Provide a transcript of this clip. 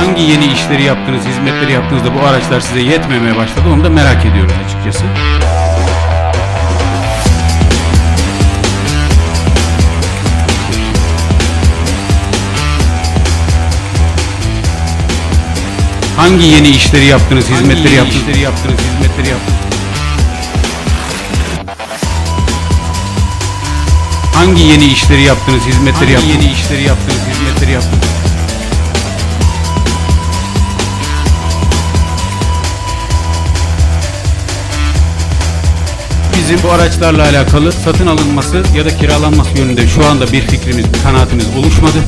Hangi yeni işleri yaptınız, hizmetleri yaptığınızda bu araçlar size yetmemeye başladı onu da merak ediyoruz açıkçası. Hangi yeni işleri yaptınız, hizmetleri yaptınız? işleri yaptınız, hizmetleri yaptınız? Hangi yeni işleri yaptınız, hizmetleri yaptınız? yeni işleri yaptınız, Bizim bu araçlarla alakalı satın alınması ya da kiralanması yönünde şu anda bir fikrimiz, bir kanaatimiz oluşmadı.